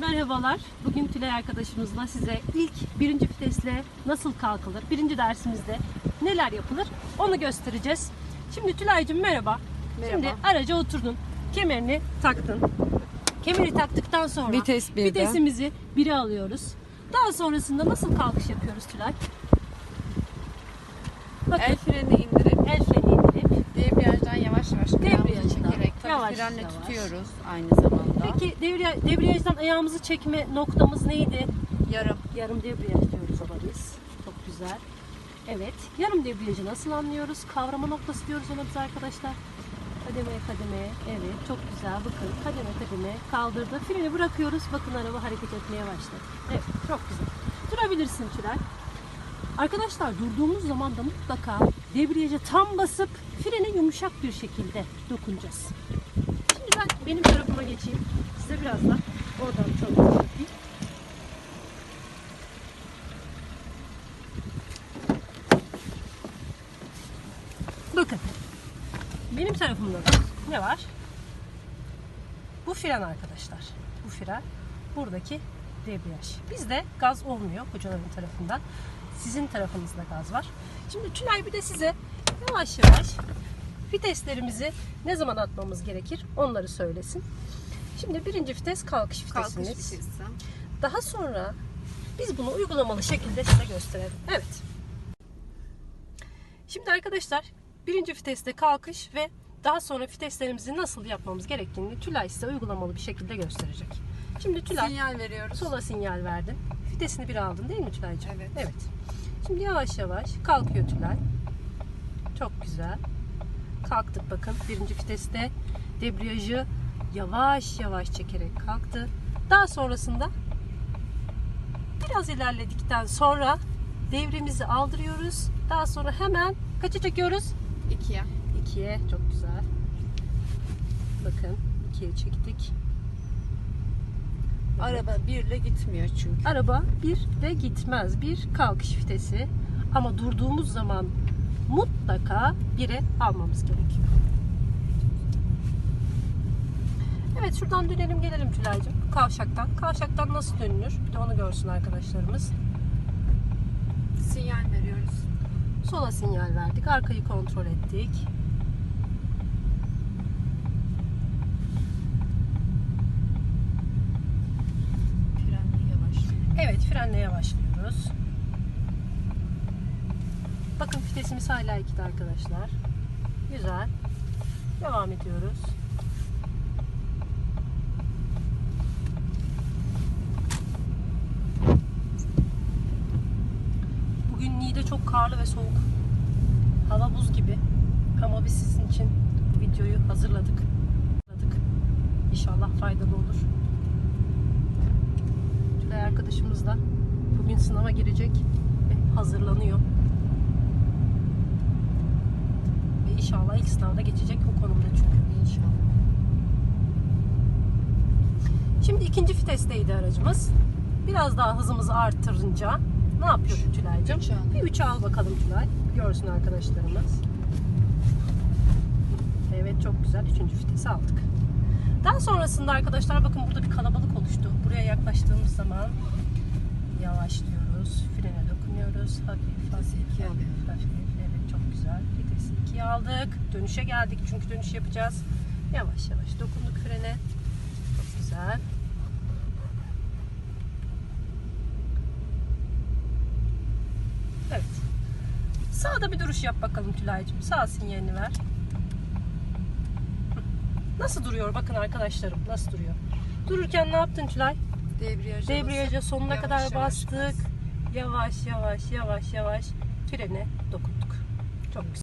Merhabalar. Bugün Tülay arkadaşımızla size ilk birinci vitesle nasıl kalkılır, birinci dersimizde neler yapılır onu göstereceğiz. Şimdi Tülay'cığım merhaba. Merhaba. Şimdi araca oturdun, kemerini taktın. Kemeri taktıktan sonra Vites birde. vitesimizi bire alıyoruz. Daha sonrasında nasıl kalkış yapıyoruz Tülay? Bakın El freni indirip el freni indirip debriyajdan yavaş yavaş Debriyajdan ayağımızı çekerek tabii yavaş frenle tutuyoruz aynı zamanda. Peki debriya- debriyajdan ayağımızı çekme noktamız neydi? Yarım. Yarım debriyaj diyoruz ona biz. Çok güzel. Evet. Yarım debriyajı nasıl anlıyoruz? Kavrama noktası diyoruz ona biz arkadaşlar. Kademe kademe. Evet. Çok güzel. Bakın kademe kademe kaldırdı. Freni bırakıyoruz. Bakın araba hareket etmeye başladı. Evet. Çok güzel. Durabilirsin Tülay. Arkadaşlar durduğumuz zaman da mutlaka debriyaja tam basıp frene yumuşak bir şekilde dokunacağız. Benim tarafıma geçeyim. Size biraz da oradan yapayım. Bakın. Benim tarafımda da ne var? Bu fren arkadaşlar. Bu fren. Buradaki debriyaj. Bizde gaz olmuyor hocaların tarafından. Sizin tarafınızda gaz var. Şimdi Tülay bir de size yavaş yavaş viteslerimizi ne zaman atmamız gerekir onları söylesin. Şimdi birinci vites kalkış Kalkış vitesiniz. vitesi. Daha sonra biz bunu uygulamalı şekilde size gösterelim. Evet. Şimdi arkadaşlar birinci viteste kalkış ve daha sonra viteslerimizi nasıl yapmamız gerektiğini Tülay size uygulamalı bir şekilde gösterecek. Şimdi Tülay Sinyal veriyoruz. sola sinyal verdin. Vitesini bir aldın değil mi Tülay'cığım? Evet. Evet. Şimdi yavaş yavaş kalkıyor Tülay. Çok güzel. Kalktık bakın birinci viteste debriyajı yavaş yavaş çekerek kalktı. Daha sonrasında biraz ilerledikten sonra devrimizi aldırıyoruz. Daha sonra hemen kaça çekiyoruz? İkiye. 2'ye. Çok güzel. Bakın 2'ye çektik. Araba birle gitmiyor çünkü. Araba bir de gitmez. Bir kalkış vitesi. Ama durduğumuz zaman mutlaka bire almamız gerekiyor. Evet şuradan dönelim gelelim Tülay'cığım. Kavşaktan. Kavşaktan nasıl dönülür? Bir de onu görsün arkadaşlarımız. Sinyal veriyoruz. Sola sinyal verdik. Arkayı kontrol ettik. Frenle yavaş. Evet frenleye başlıyoruz. Bakın vitesimiz hala 2'de arkadaşlar. Güzel. Devam ediyoruz. Bugün Niğde çok karlı ve soğuk. Hava buz gibi. Ama biz sizin için bu videoyu hazırladık. İnşallah faydalı olur. Tülay arkadaşımız da bugün sınava girecek ve hazırlanıyor. Ve inşallah ilk sınavda geçecek o konumda çünkü. İnşallah. Şimdi ikinci vitesteydi aracımız. Biraz daha hızımızı arttırınca ne yapıyordu Tülay'cığım? Üç. Bir 3'e al bakalım Tülay. Görsün arkadaşlarımız. Evet çok güzel. Üçüncü vitesi aldık. Daha sonrasında arkadaşlar bakın burada bir kalabalık oluştu. Buraya yaklaştığımız zaman yavaşlıyoruz. Frene dokunuyoruz. Hafif hafif hafif. Evet çok güzel. Vitesi ikiye aldık. Dönüşe geldik çünkü dönüş yapacağız. Yavaş yavaş dokunduk frene. Çok güzel. Evet. Sağda bir duruş yap bakalım Tülay'cığım. Sağ sinyalini ver. Nasıl duruyor bakın arkadaşlarım nasıl duruyor. Dururken ne yaptın Tülay? Debriyaja Debriyaja sonuna Yavaş kadar yavaş bastık. Yavaş yavaş yavaş yavaş frene dokunduk. Çok güzel.